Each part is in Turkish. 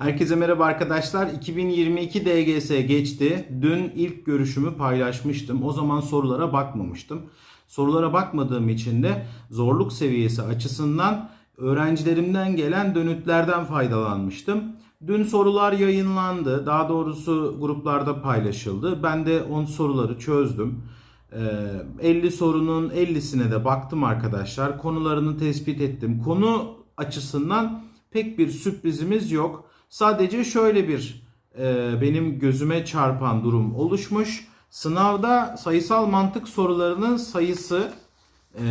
Herkese merhaba arkadaşlar. 2022 DGS geçti. Dün ilk görüşümü paylaşmıştım. O zaman sorulara bakmamıştım. Sorulara bakmadığım için de zorluk seviyesi açısından öğrencilerimden gelen dönütlerden faydalanmıştım. Dün sorular yayınlandı. Daha doğrusu gruplarda paylaşıldı. Ben de 10 soruları çözdüm. Ee, 50 sorunun 50'sine de baktım arkadaşlar. Konularını tespit ettim. Konu açısından pek bir sürprizimiz yok. Sadece şöyle bir e, benim gözüme çarpan durum oluşmuş. Sınavda sayısal mantık sorularının sayısı e,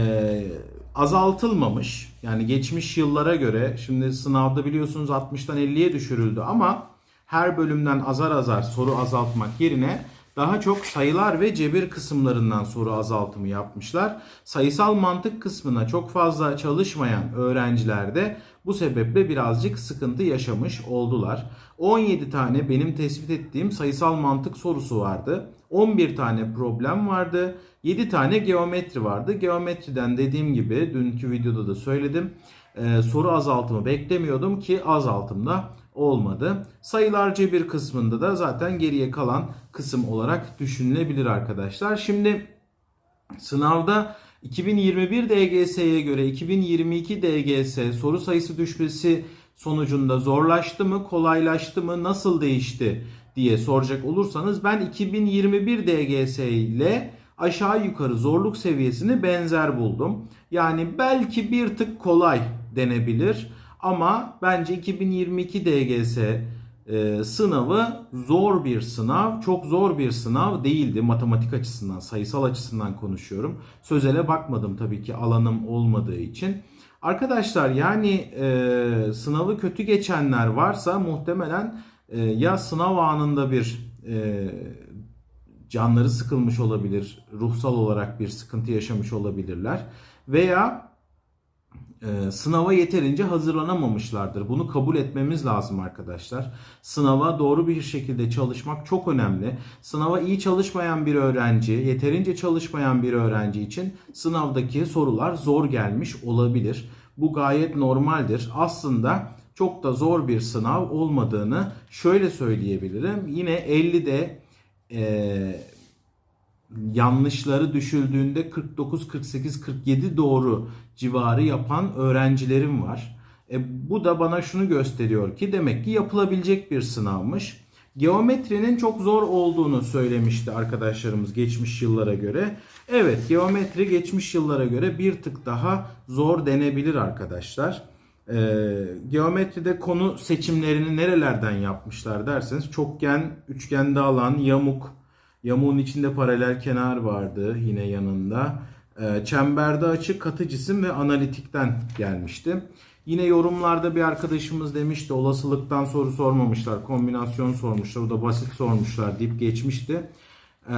azaltılmamış. Yani geçmiş yıllara göre şimdi sınavda biliyorsunuz 60'tan 50'ye düşürüldü ama her bölümden azar azar soru azaltmak yerine daha çok sayılar ve cebir kısımlarından soru azaltımı yapmışlar. Sayısal mantık kısmına çok fazla çalışmayan öğrenciler de bu sebeple birazcık sıkıntı yaşamış oldular. 17 tane benim tespit ettiğim sayısal mantık sorusu vardı. 11 tane problem vardı. 7 tane geometri vardı. Geometriden dediğim gibi dünkü videoda da söyledim. Ee, soru azaltımı beklemiyordum ki azaltımda olmadı. Sayılar cebir kısmında da zaten geriye kalan kısım olarak düşünülebilir arkadaşlar. Şimdi sınavda 2021 DGS'ye göre 2022 DGS soru sayısı düşmesi sonucunda zorlaştı mı, kolaylaştı mı, nasıl değişti diye soracak olursanız ben 2021 DGS ile aşağı yukarı zorluk seviyesini benzer buldum. Yani belki bir tık kolay denebilir ama bence 2022 DGS e, sınavı zor bir sınav. Çok zor bir sınav değildi matematik açısından, sayısal açısından konuşuyorum. Sözele bakmadım tabii ki alanım olmadığı için. Arkadaşlar yani e, sınavı kötü geçenler varsa muhtemelen e, ya sınav anında bir e, canları sıkılmış olabilir, ruhsal olarak bir sıkıntı yaşamış olabilirler veya e, sınava yeterince hazırlanamamışlardır. Bunu kabul etmemiz lazım arkadaşlar. Sınava doğru bir şekilde çalışmak çok önemli. Sınava iyi çalışmayan bir öğrenci, yeterince çalışmayan bir öğrenci için sınavdaki sorular zor gelmiş olabilir. Bu gayet normaldir. Aslında çok da zor bir sınav olmadığını şöyle söyleyebilirim. Yine 50'de e, yanlışları düşüldüğünde 49, 48, 47 doğru civarı yapan öğrencilerim var. E, bu da bana şunu gösteriyor ki demek ki yapılabilecek bir sınavmış. Geometrinin çok zor olduğunu söylemişti arkadaşlarımız geçmiş yıllara göre. Evet geometri geçmiş yıllara göre bir tık daha zor denebilir arkadaşlar. Ee, geometride konu seçimlerini nerelerden yapmışlar derseniz çokgen, üçgende alan, yamuk, yamuğun içinde paralel kenar vardı yine yanında. Ee, çemberde açı, katı cisim ve analitikten gelmişti. Yine yorumlarda bir arkadaşımız demişti olasılıktan soru sormamışlar, kombinasyon sormuşlar, o da basit sormuşlar deyip geçmişti. Ee,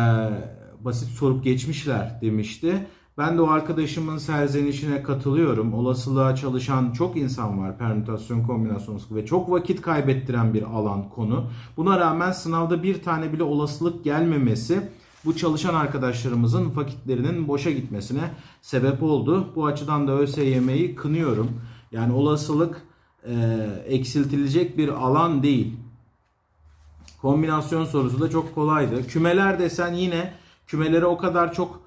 basit sorup geçmişler demişti. Ben de o arkadaşımın serzenişine katılıyorum. Olasılığa çalışan çok insan var. Permütasyon, kombinasyon ve çok vakit kaybettiren bir alan konu. Buna rağmen sınavda bir tane bile olasılık gelmemesi bu çalışan arkadaşlarımızın vakitlerinin boşa gitmesine sebep oldu. Bu açıdan da ÖSYM'yi kınıyorum. Yani olasılık e, eksiltilecek bir alan değil. Kombinasyon sorusu da çok kolaydı. Kümeler desen yine kümelere o kadar çok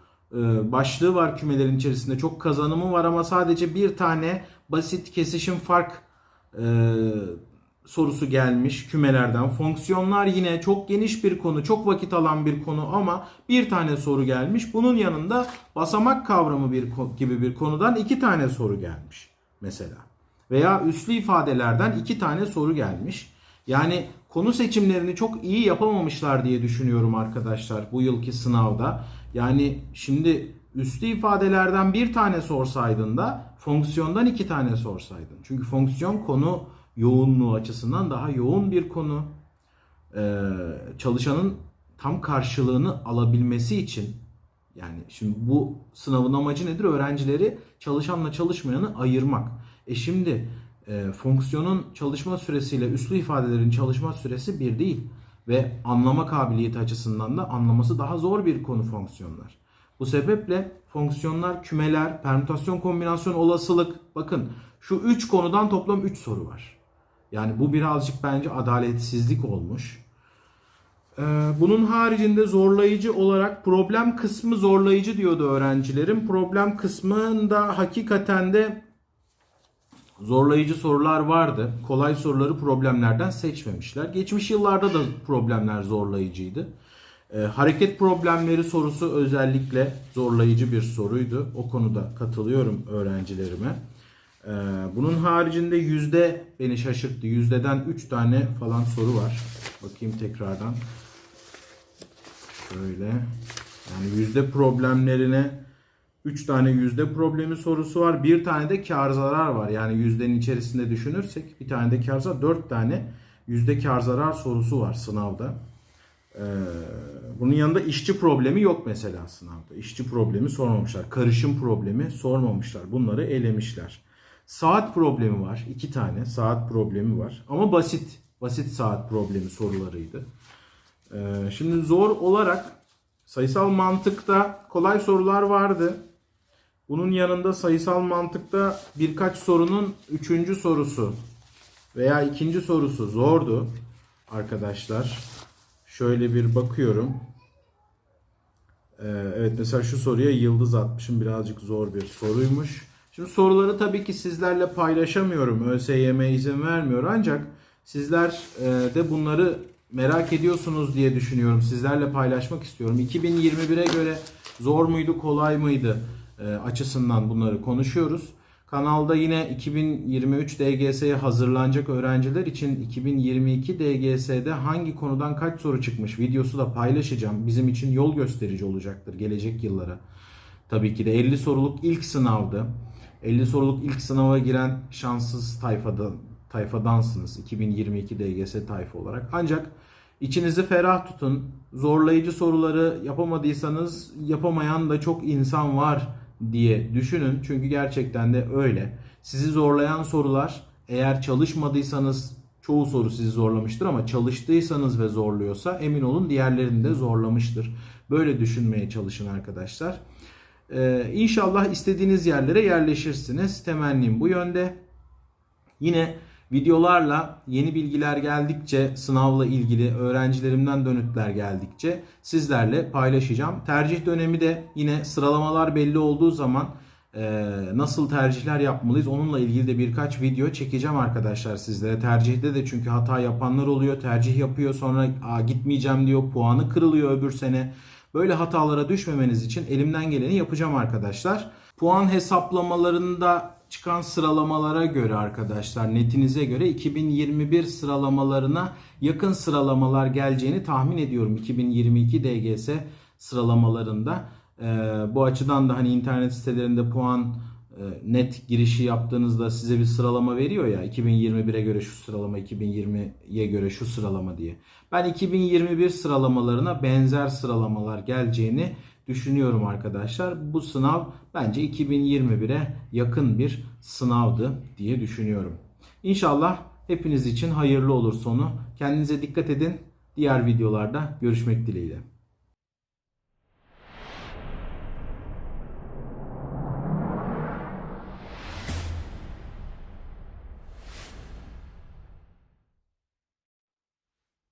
başlığı var kümelerin içerisinde. Çok kazanımı var ama sadece bir tane basit kesişim fark e, sorusu gelmiş kümelerden. Fonksiyonlar yine çok geniş bir konu, çok vakit alan bir konu ama bir tane soru gelmiş. Bunun yanında basamak kavramı bir gibi bir konudan iki tane soru gelmiş mesela. Veya üslü ifadelerden iki tane soru gelmiş. Yani konu seçimlerini çok iyi yapamamışlar diye düşünüyorum arkadaşlar bu yılki sınavda. Yani şimdi üslü ifadelerden bir tane sorsaydın da fonksiyondan iki tane sorsaydın. Çünkü fonksiyon konu yoğunluğu açısından daha yoğun bir konu. Ee, çalışanın tam karşılığını alabilmesi için yani şimdi bu sınavın amacı nedir? Öğrencileri çalışanla çalışmayanı ayırmak. E şimdi e, fonksiyonun çalışma süresiyle üslü ifadelerin çalışma süresi bir değil. Ve anlama kabiliyeti açısından da anlaması daha zor bir konu fonksiyonlar. Bu sebeple fonksiyonlar, kümeler, permütasyon, kombinasyon, olasılık bakın şu 3 konudan toplam 3 soru var. Yani bu birazcık bence adaletsizlik olmuş. Ee, Bunun haricinde zorlayıcı olarak problem kısmı zorlayıcı diyordu öğrencilerim. Problem kısmında hakikaten de zorlayıcı sorular vardı. Kolay soruları problemlerden seçmemişler. Geçmiş yıllarda da problemler zorlayıcıydı. Ee, hareket problemleri sorusu özellikle zorlayıcı bir soruydu. O konuda katılıyorum öğrencilerime. Ee, bunun haricinde yüzde beni şaşırttı. Yüzdeden 3 tane falan soru var. Bakayım tekrardan. Şöyle. Yani yüzde problemlerine 3 tane yüzde problemi sorusu var. Bir tane de kar zarar var. Yani yüzdenin içerisinde düşünürsek bir tane de kar zarar 4 tane yüzde kar zarar sorusu var sınavda. Ee, bunun yanında işçi problemi yok mesela sınavda. İşçi problemi sormamışlar. Karışım problemi sormamışlar. Bunları elemişler. Saat problemi var. iki tane saat problemi var. Ama basit. Basit saat problemi sorularıydı. Ee, şimdi zor olarak sayısal mantıkta kolay sorular vardı. Bunun yanında sayısal mantıkta birkaç sorunun üçüncü sorusu veya ikinci sorusu zordu arkadaşlar. Şöyle bir bakıyorum. Ee, evet mesela şu soruya yıldız atmışım. Birazcık zor bir soruymuş. Şimdi soruları tabii ki sizlerle paylaşamıyorum. ÖSYM izin vermiyor. Ancak sizler e, de bunları merak ediyorsunuz diye düşünüyorum. Sizlerle paylaşmak istiyorum. 2021'e göre zor muydu, kolay mıydı açısından bunları konuşuyoruz. Kanalda yine 2023 DGS'ye hazırlanacak öğrenciler için 2022 DGS'de hangi konudan kaç soru çıkmış videosu da paylaşacağım. Bizim için yol gösterici olacaktır gelecek yıllara. Tabii ki de 50 soruluk ilk sınavdı. 50 soruluk ilk sınava giren şanssız tayfada, tayfadansınız 2022 DGS tayfa olarak. Ancak içinizi ferah tutun. Zorlayıcı soruları yapamadıysanız yapamayan da çok insan var diye düşünün. Çünkü gerçekten de öyle. Sizi zorlayan sorular eğer çalışmadıysanız çoğu soru sizi zorlamıştır ama çalıştıysanız ve zorluyorsa emin olun diğerlerini de zorlamıştır. Böyle düşünmeye çalışın arkadaşlar. Ee, inşallah istediğiniz yerlere yerleşirsiniz. Temennim bu yönde. Yine videolarla yeni bilgiler geldikçe sınavla ilgili öğrencilerimden dönütler geldikçe sizlerle paylaşacağım. Tercih dönemi de yine sıralamalar belli olduğu zaman e, nasıl tercihler yapmalıyız onunla ilgili de birkaç video çekeceğim arkadaşlar sizlere. Tercihte de çünkü hata yapanlar oluyor. Tercih yapıyor sonra gitmeyeceğim diyor. Puanı kırılıyor öbür sene. Böyle hatalara düşmemeniz için elimden geleni yapacağım arkadaşlar. Puan hesaplamalarında çıkan sıralamalara göre arkadaşlar netinize göre 2021 sıralamalarına yakın sıralamalar geleceğini tahmin ediyorum 2022 DGS sıralamalarında. Ee, bu açıdan da hani internet sitelerinde puan e, net girişi yaptığınızda size bir sıralama veriyor ya 2021'e göre şu sıralama 2020'ye göre şu sıralama diye. Ben 2021 sıralamalarına benzer sıralamalar geleceğini düşünüyorum arkadaşlar. Bu sınav bence 2021'e yakın bir sınavdı diye düşünüyorum. İnşallah hepiniz için hayırlı olur sonu. Kendinize dikkat edin. Diğer videolarda görüşmek dileğiyle.